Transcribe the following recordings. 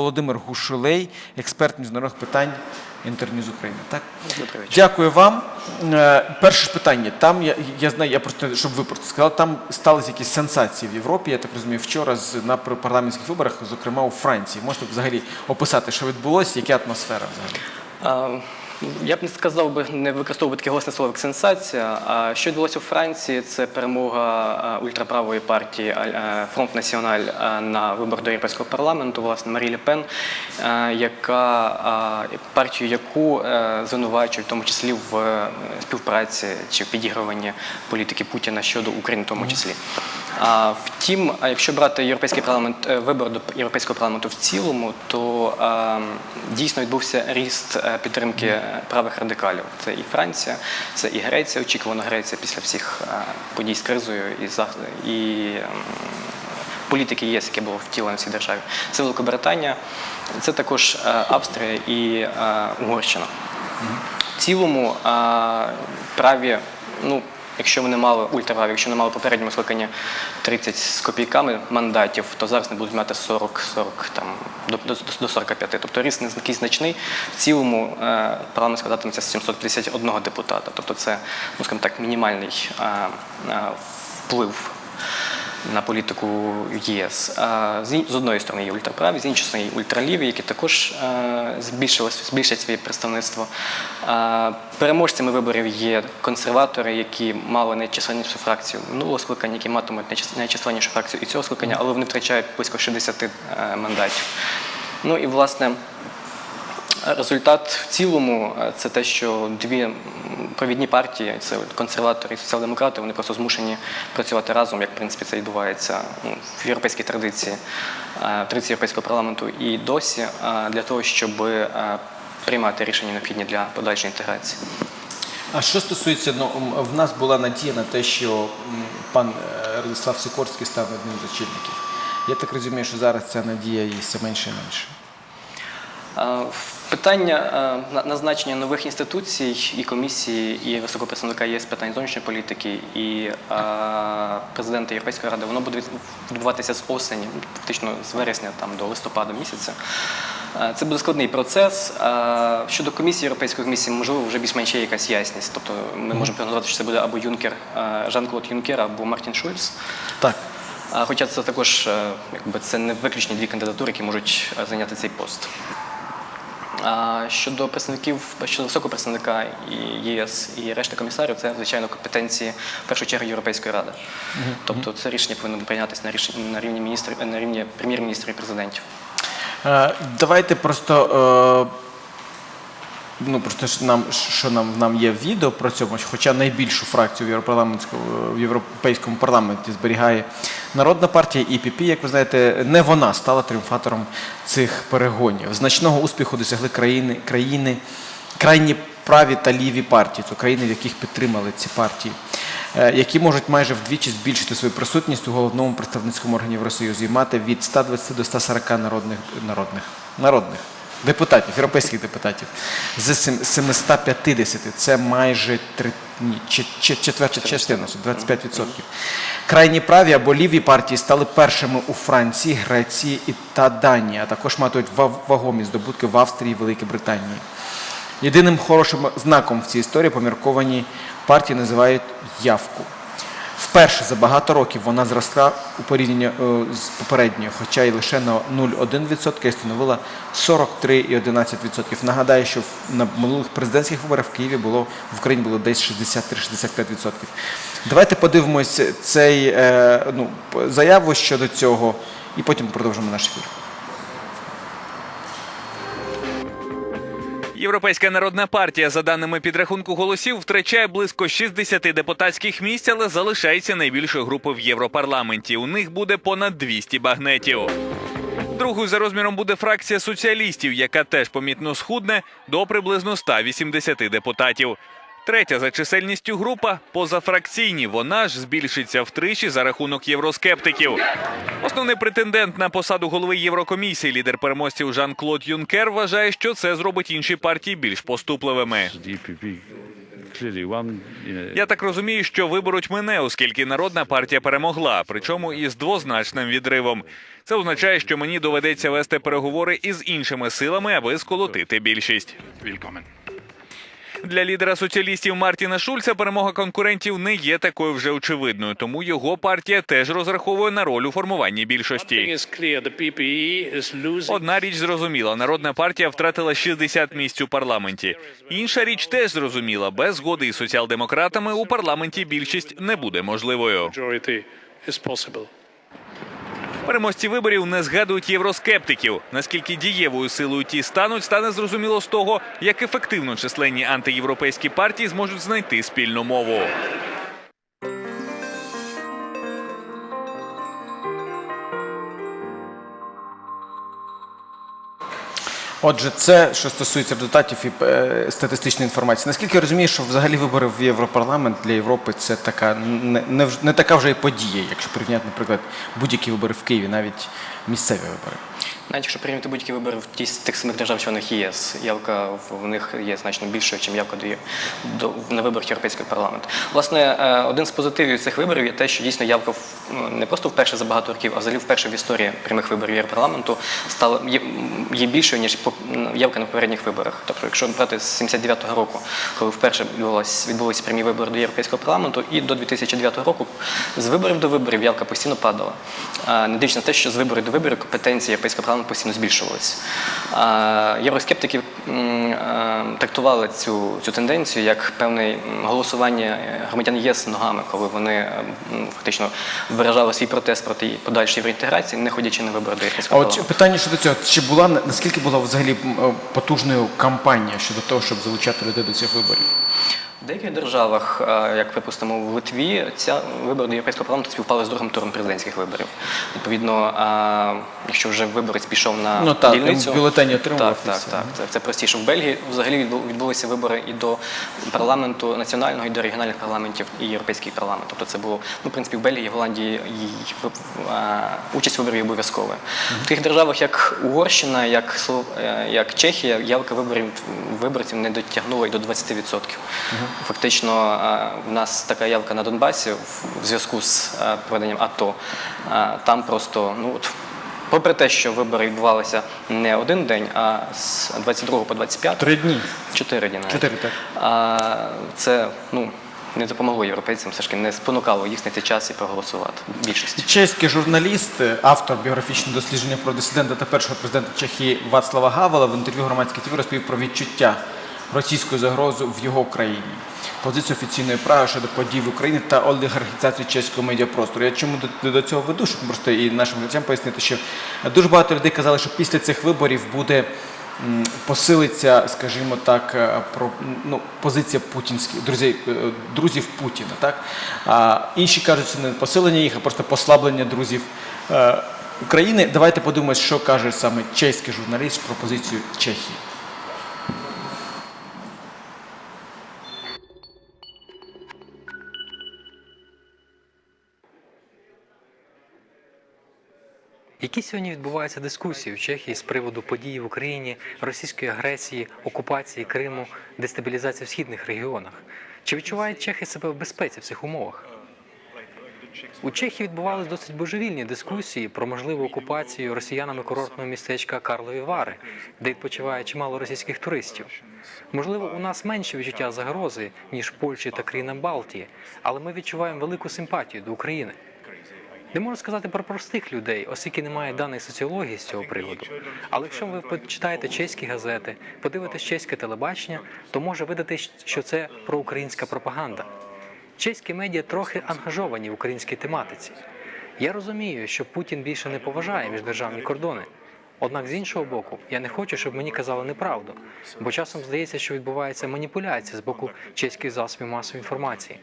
Володимир Гушулей, експерт міжнародних питань інтерньюз України. Так? Дякую вам. Е, Перше ж питання. Там я, я знаю, я просто щоб ви просто сказали, там сталися якісь сенсації в Європі. Я так розумію, вчора з на пар- парламентських виборах, зокрема у Франції. Можете взагалі описати, що відбулося, яка атмосфера взагалі? Я б не сказав би, не використовував таке голосне слово як сенсація. А що відбулося у Франції? Це перемога ультраправої партії Фронт Національ на виборах до Європейського парламенту, власне, Марі Ле Пен, яка партію, яку е, звинувачують в тому числі в е, співпраці чи в підігруванні політики Путіна щодо України, в тому числі. А, Втім, якщо брати європейський парламент е, вибори до європейського парламенту в цілому, то е, дійсно відбувся ріст е, підтримки е, правих радикалів. Це і Франція, це і Греція. Очікувано Греція після всіх подій з кризою і і ем, політики ЄС, яке було втілено в цій державі. Це Великобританія, це також Австрія і Угорщина. В цілому праві, ну, якщо вони мали ультраправі, якщо вони мали попередньому скликання 30 з копійками мандатів, то зараз не будуть мати 40, 40 там, до, до, до 45. Тобто ріст не такий значний. В цілому е, парламент складатиметься з 751 депутата. Тобто це, ну, скажімо так, мінімальний е, е, вплив на політику ЄС. З одної сторони є ультраправі, з іншої сторони є ультраліві, які також е, збільшать своє представництво. Переможцями виборів є консерватори, які мали найчисленнішу фракцію минулого скликання, які матимуть найчисленнішу фракцію і цього скликання, але вони втрачають близько 60 е, мандатів. Ну і власне. Результат в цілому е, це те, що дві провідні партії, це консерватори і соціал-демократи, вони просто змушені працювати разом, як в принципі це відбувається ну, в європейській традиції, е, в традиції європейського парламенту і досі е, для того, щоб приймати рішення необхідні для подальшої інтеграції. А що стосується, ну в нас була надія на те, що пан Радислав Сикорський стане одним з очільників. Я так розумію, що зараз ця надія є все менше і менше. Е, Питання е, назначення нових інституцій і комісії, і високого представника ЄС питань зовнішньої політики, і е, президента Європейської ради, воно буде відбуватися з осені, фактично з вересня там, до листопада місяця. Це буде складний процес. Щодо комісії Європейської комісії, можливо, вже більш-менш є якась ясність. Тобто ми можемо прогнозувати, що це буде або Юнкер, Жан-Клод Юнкер, або Мартін Шульц. Так. Хоча це також якби, це не виключні дві кандидатури, які можуть зайняти цей пост. Щодо представників, щодо високого представника і ЄС і решти комісарів, це звичайно компетенції в першу чергу Європейської ради. Тобто це рішення повинно прийнятися на рішення на рівні міністрів на рівні прем'єр-міністрів і президентів. Е, Давайте просто. Ну, просто ж нам, що нам, нам є відео про цьому, хоча найбільшу фракцію в, в Європейському парламенті зберігає Народна партія ІПП, як ви знаєте, не вона стала тріумфатором цих перегонів. Значного успіху досягли країни, країни крайні праві та ліві партії, це країни, в яких підтримали ці партії, е, які можуть майже вдвічі збільшити свою присутність у головному представницькому органі Євросоюзу і мати від 120 до 140 народних народних народних депутатів, європейських депутатів з 750. Це майже три, ні, четверта частина, 25%. Крайні праві або ліві партії стали першими у Франції, Греції і та Данії, а також матимуть ва- вагомі здобутки в Австрії і Великій Британії. Єдиним хорошим знаком в цій історії помірковані партії називають явку. Вперше за багато років вона зросла у порівнянні е, з попередньою, хоча й лише на 0,1% і становила 43,11%. Нагадаю, що на минулих президентських виборах в Києві було в Україні було десь 63-65%. Давайте подивимось цей е, ну, заяву щодо цього, і потім продовжимо наш ефір. Європейська народна партія, за даними підрахунку голосів, втрачає близько 60 депутатських місць, але залишається найбільшою групою в Європарламенті. У них буде понад 200 багнетів. Другою за розміром буде фракція соціалістів, яка теж помітно схудне до приблизно 180 депутатів. Третя за чисельністю група позафракційні. Вона ж збільшиться втричі за рахунок євроскептиків. Основний претендент на посаду голови Єврокомісії, лідер переможців Жан-Клод Юнкер, вважає, що це зробить інші партії більш поступливими. Я так розумію, що виберуть мене, оскільки народна партія перемогла, причому із двозначним відривом. Це означає, що мені доведеться вести переговори із іншими силами, аби сколотити більшість. Для лідера соціалістів Мартіна Шульца перемога конкурентів не є такою вже очевидною, тому його партія теж розраховує на роль у формуванні більшості. losing. Одна річ зрозуміла: народна партія втратила 60 місць у парламенті. Інша річ теж зрозуміла: без згоди із соціал-демократами у парламенті більшість не буде можливою. Переможці виборів не згадують євроскептиків. Наскільки дієвою силою ті стануть, стане зрозуміло з того, як ефективно численні антиєвропейські партії зможуть знайти спільну мову. Отже, це що стосується результатів і е, статистичної інформації. Наскільки я розумію, що взагалі вибори в Європарламент для Європи це така не, не, не така вже і подія, якщо порівняти, наприклад, будь-які вибори в Києві, навіть місцеві вибори. Навіть якщо порівняти будь-які вибори в ті, тих самих держав-членах ЄС, явка в, в них є значно більшою, ніж явка до, на виборах Європейського парламенту. Власне, е, один з позитивів цих виборів є те, що дійсно явка в- ну, не просто вперше за багато років, а взагалі вперше в історії прямих виборів Європарламенту стала є, є більшою, ніж явка на попередніх виборах. Тобто, якщо брати з 79-го року, коли вперше відбулися прямі вибори до Європейського парламенту, і до 2009 року з виборів до виборів явка постійно падала. Не дивлячись на те, що з виборів до виборів компетенції Європейського парламенту постійно збільшувалися. Євроскептики трактували цю, цю тенденцію як певне голосування громадян ЄС ногами, коли вони фактично виражали свій протест проти подальшої євроінтеграції, не ходячи на вибори до А Європейського от питання щодо цього, чи була наскільки була взагалі потужною кампанія щодо того, щоб залучати людей до цих виборів? В деяких державах, е, як припустимо в Литві, ця вибори до Європейського парламенту співпали з другим туром президентських виборів. Відповідно, е, якщо вже виборець пішов на Ну, так, дільницю, бюлетені отримав Так, так, так. Це, це простіше. В Бельгії взагалі відбу- відбулися вибори і до парламенту національного, і до регіональних парламентів, і європейський парламент. Тобто це було, ну, в принципі, в Бельгії, Голландії в- е, участь в виборі є обов'язковою. В таких державах, як Угорщина, як, як Чехія, явка виборів виборців не дотягнула і до 20%. Фактично, е, в нас така явка на Донбасі в зв'язку з е, проведенням АТО. Е, Там просто, ну от. Попри те, що вибори відбувалися не один день, а з 22 по 25, Три дні. чотири дні навіть. Чотири, так. А, це ну, не допомогло європейцям, все ж таки не спонукало їх знайти час і проголосувати. Більшості. Чеський журналіст, автор біографічного дослідження про дисидента та першого президента Чехії Вацлава Гавела в інтерв'ю громадській ТВ розповів про відчуття російської загрози в його країні, позицію офіційної Праги щодо подій в Україні та олігархізацію чеського медіапростору. Я чому до, до цього веду, щоб просто і нашим глядачам пояснити, що дуже багато людей казали, що після цих виборів буде посилиться, скажімо так, е, про ну, позиція путінських друзів, е, друзів Путіна. Так? А інші кажуть, що не посилення їх, а просто послаблення друзів е, України. Давайте подумаємо, що каже саме чеський журналіст про позицію Чехії. Які сьогодні відбуваються дискусії в Чехії з приводу подій в Україні, російської агресії, окупації Криму, дестабілізації в східних регіонах? Чи відчувають чехи себе в безпеці в цих умовах? У Чехії відбувалися досить божевільні дискусії про можливу окупацію росіянами курортного містечка Карлові Вари, де відпочиває чимало російських туристів. Можливо, у нас менше відчуття загрози, ніж в Польщі та країнам Балтії, але ми відчуваємо велику симпатію до України. Не можу сказати про простих людей, оскільки немає даних соціології з цього приводу. Але якщо ви почитаєте чеські газети, подивитесь чеське телебачення, то може видати, що це проукраїнська пропаганда. Чеські медіа трохи ангажовані в українській тематиці. Я розумію, що Путін більше не поважає міждержавні кордони. Однак з іншого боку, я не хочу, щоб мені казали неправду, бо часом здається, що відбувається маніпуляція з боку чеських засобів масової інформації.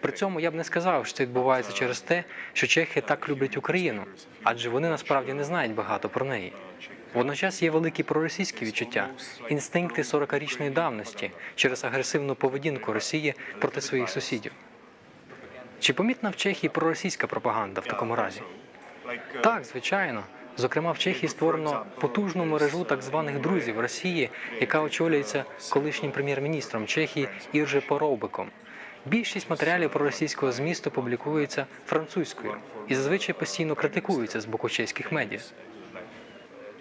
При цьому я б не сказав, що це відбувається через те, що чехи так люблять Україну, адже вони насправді не знають багато про неї. Водночас є великі проросійські відчуття, інстинкти 40-річної давності через агресивну поведінку Росії проти своїх сусідів. Чи помітна в Чехії проросійська пропаганда в такому разі? Так, звичайно. Зокрема, в Чехії створено потужну мережу так званих друзів Росії, яка очолюється колишнім прем'єр-міністром Чехії Ірже Поробиком. Більшість матеріалів про російського змісту публікується французькою і зазвичай постійно критикуються з боку чеських медіа.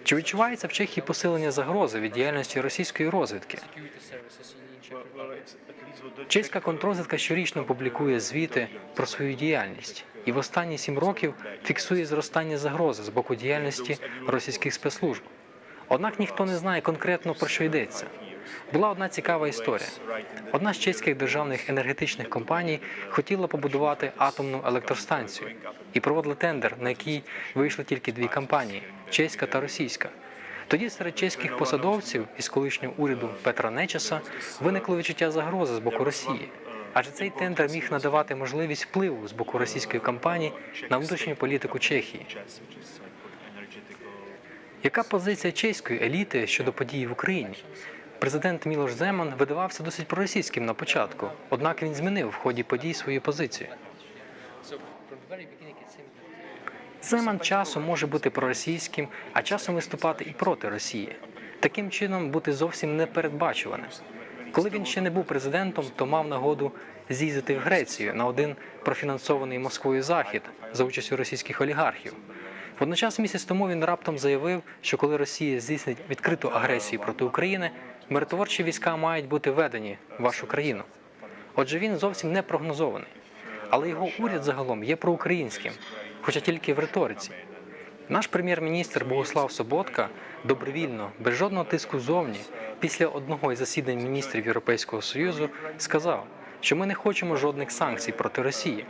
Чи відчувається в Чехії посилення загрози від діяльності російської розвідки? Чеська контррозвідка щорічно публікує звіти про свою діяльність і в останні сім років фіксує зростання загрози з боку діяльності російських спецслужб. Однак ніхто не знає конкретно про що йдеться. Була одна цікава історія. Одна з чеських державних енергетичних компаній хотіла побудувати атомну електростанцію і проводила тендер, на який вийшли тільки дві компанії чеська та російська. Тоді серед чеських посадовців із колишнього уряду Петра Нечеса виникло відчуття загрози з боку Росії. Адже цей тендер міг надавати можливість впливу з боку російської компанії на внутрішню політику Чехії. Яка позиція чеської еліти щодо подій в Україні? Президент Мілош Земан видавався досить проросійським на початку, однак він змінив в ході подій свою позицію. Земан часом може бути проросійським, а часом виступати і проти Росії. Таким чином бути зовсім непередбачуваним. Коли він ще не був президентом, то мав нагоду з'їздити в Грецію на один профінансований Москвою захід за участю російських олігархів. Водночас місяць тому він раптом заявив, що коли Росія здійснить відкриту агресію проти України, миротворчі війська мають бути введені в вашу країну. Отже, він зовсім не прогнозований. Але його уряд загалом є проукраїнським, хоча тільки в риториці. Наш прем'єр-міністр Богослав Соботка добровільно, без жодного тиску зовні, після одного із засідань міністрів Європейського Союзу сказав, що ми не хочемо жодних санкцій проти Росії.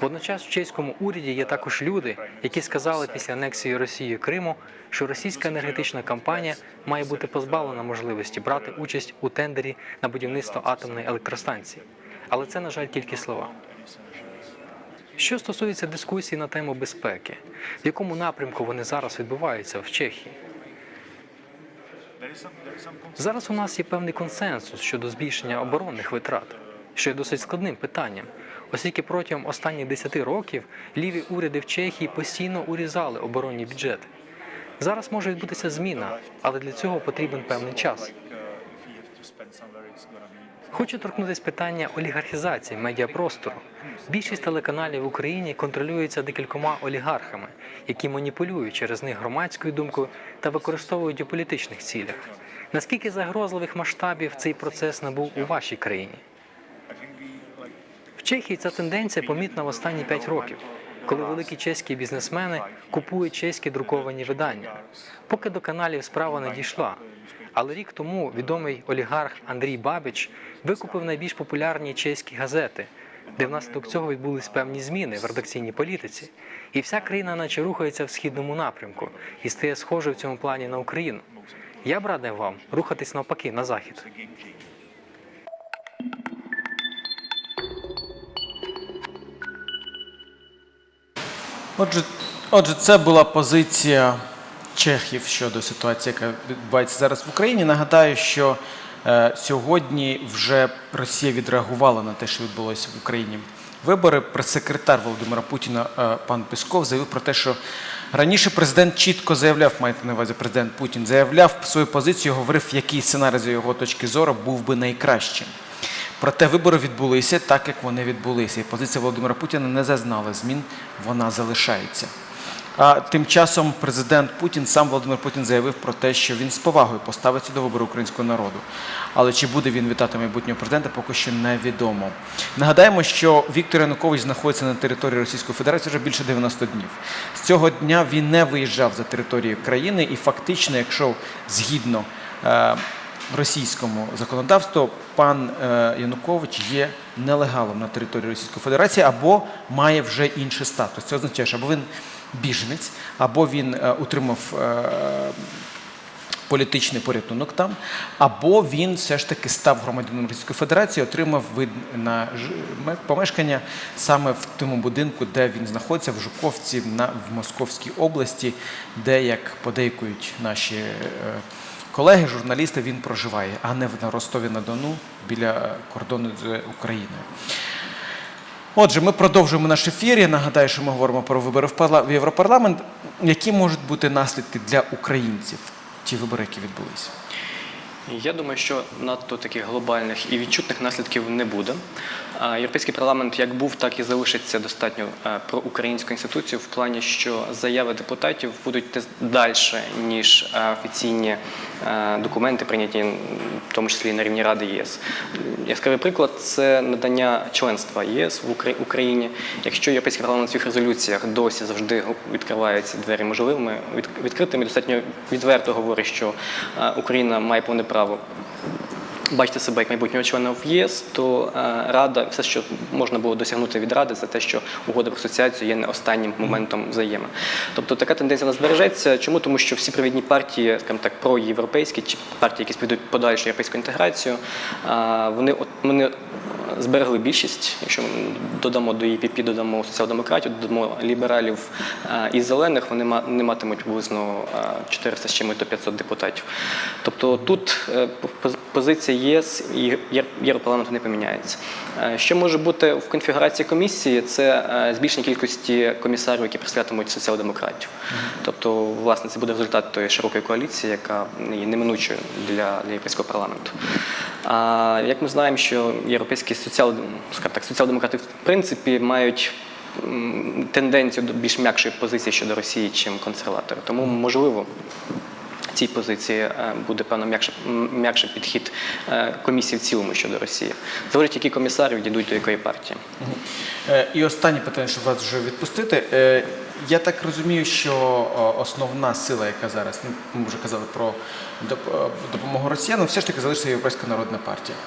Водночас в чеському уряді є також люди, які сказали після анексії Росією Криму, що російська енергетична компанія має бути позбавлена можливості брати участь у тендері на будівництво атомної електростанції. Але це, на жаль, тільки слова. Що стосується дискусій на тему безпеки, в якому напрямку вони зараз відбуваються в Чехії? Зараз у нас є певний консенсус щодо збільшення оборонних витрат, що є досить складним питанням, оскільки протягом останніх 10 років ліві уряди в Чехії постійно урізали оборонні бюджети. Зараз може відбутися зміна, але для цього потрібен певний час. Хочу торкнутися питання олігархізації медіапростору. Більшість телеканалів в Україні контролюється декількома олігархами, які маніпулюють через них громадською думкою та використовують у політичних цілях. Наскільки загрозливих масштабів цей процес набув у вашій країні? В Чехії ця тенденція помітна в останні 5 років, коли великі чеські бізнесмени купують чеські друковані видання. Поки до каналів справа не дійшла. Але рік тому відомий олігарх Андрій Бабіч викупив найбільш популярні чеські газети, де внаслідок цього відбулись певні зміни в редакційній політиці. І вся країна наче рухається в східному напрямку і стає схожою в цьому плані на Україну. Я б радив вам рухатись навпаки на захід. Отже, отже, це була позиція чехів щодо ситуації, яка відбувається зараз в Україні. Нагадаю, що е, сьогодні вже Росія відреагувала на те, що відбулося в Україні. Вибори прес-секретар Володимира Путіна е, пан Песков заявив про те, що раніше президент чітко заявляв, маєте на увазі президент Путін, заявляв свою позицію, говорив, який сценарій з його точки зору був би найкращим. Проте вибори відбулися так, як вони відбулися. І позиція Володимира Путіна не зазнала змін, вона залишається. А тим часом президент Путін, сам Володимир Путін заявив про те, що він з повагою поставиться до вибору українського народу. Але чи буде він вітати майбутнього президента, поки що невідомо. Нагадаємо, що Віктор Янукович знаходиться на території Російської Федерації вже більше 90 днів. З цього дня він не виїжджав за територію країни, і фактично, якщо згідно е, російському законодавству, пан е, Янукович є нелегалом на території Російської Федерації або має вже інший статус. Це означає, що або він біженець, або він е, утримав е, політичний порятунок там, або він все ж таки став громадянином Російської Федерації, отримав вид на помешкання саме в тому будинку, де він знаходиться, в Жуковці, на, в Московській області, де, як подейкують наші колеги, журналісти, він проживає, а не в- на Ростові на Дону біля кордону з Україною. Отже, ми продовжуємо наш ефір. Я нагадаю, що ми говоримо про вибори в Європарламент. Які можуть бути наслідки для українців? Ті вибори, які відбулися? Я думаю, що надто таких глобальних і відчутних наслідків не буде. Європейський парламент як був, так і залишиться достатньо е, про українську інституцію в плані, що заяви депутатів будуть далі, ніж е, офіційні е, документи, прийняті в тому числі на рівні Ради ЄС. Яскравий приклад це надання членства ЄС в Україні. Якщо Європейський парламент в своїх резолюціях досі завжди відкриває ці двері можливими, від- відкритими, достатньо відверто говорить, що Україна має повне право бачити себе як майбутнього члена в ЄС, то е, Рада, все, що можна було досягнути від Ради, це те, що угода про асоціацію є не останнім моментом взаєми. Тобто така тенденція не збережеться. Чому? Тому що всі провідні партії, скажімо так, проєвропейські чи партії, які ведуть подальшу європейську інтеграцію, е, вони от вони зберегли більшість. Якщо ми додамо до ЄПП, додамо соціал-демократів, додамо лібералів е, і зелених, вони не матимуть приблизно е, 400 з чимось до 500 депутатів. Тобто тут позиція ЄС і Європарламенту не поміняється. Е, Що може бути в конфігурації комісії? Це е, збільшення кількості комісарів, які представлятимуть соціал-демократів. Тобто, власне, це буде результат тої широкої коаліції, яка є неминучою для, для європейського парламенту. А як ми знаємо, що європейські соціал, так, соціал-демократи в принципі мають тенденцію до більш м'якшої позиції щодо Росії, чим консерватори. Тому можливо. Цій позиції е, буде певно м'якше, м, м'якший підхід е, комісії в цілому щодо Росії. Залежить, які комісари відійдуть до якої партії. Е, І останнє питання, щоб вас вже відпустити. Я так розумію, що основна сила, яка зараз, ну, ми вже казали про допомогу росіянам, все ж таки залишиться Європейська народна партія.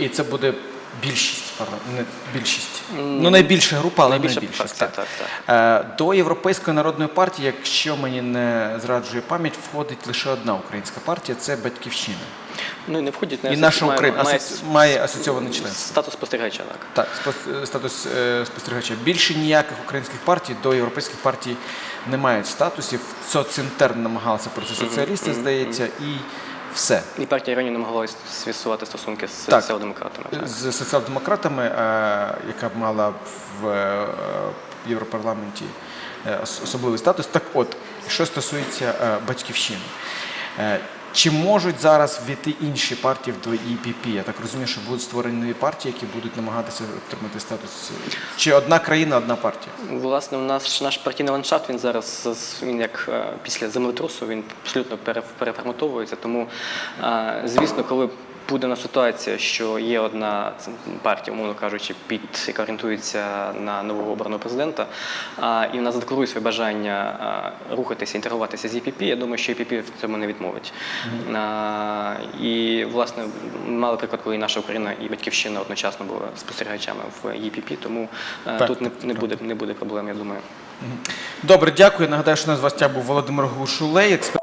І це буде більшість, пардон, не більшість. Ну, найбільша група, але Найбільша найбільшість. фракція, так, так. Е, До Європейської народної партії, якщо мені не зраджує пам'ять, входить лише одна українська партія це Батьківщина. Ну і не входять на І наша Україна має асоці- має асоційований член. Статус спостерігача, так. Так, статус е, спостерігача. Більше ніяких українських партій до європейських партій не мають статусів. Соцінтерн намагалися про це соціалісти, здається, і все. І партія Іроні намагалась свісувати стосунки з Так. соціал-демократами. так. З соціал-демократами, яка яка мала в е, Європарламенті е, особливий статус. Так от, що стосується е, батьківщини. Е, Чи можуть зараз війти інші партії до ІПП? Я так розумію, що будуть створені нові партії, які будуть намагатися отримати статус. Чи одна країна, одна партія? Власне, у нас наш партійний ландшафт він зараз він як е, після землетрусу він абсолютно переформатовується. Тому, е, звісно, коли буде на ситуація, що є одна партія, умовно кажучи, під яка орієнтується на нового обраного президента, а, і вона задекларує своє бажання рухатися, інтегруватися з ЄПП, я думаю, що ЄПП в цьому не відмовить. А, І власне мали приклад, коли наша Україна і батьківщина одночасно були спостерігачами в ЄПП, тому Так, тут не, не буде не буде проблем, я думаю. Добре, дякую. Нагадаю, що у нас в гостях був Володимир Гушулей, експерт.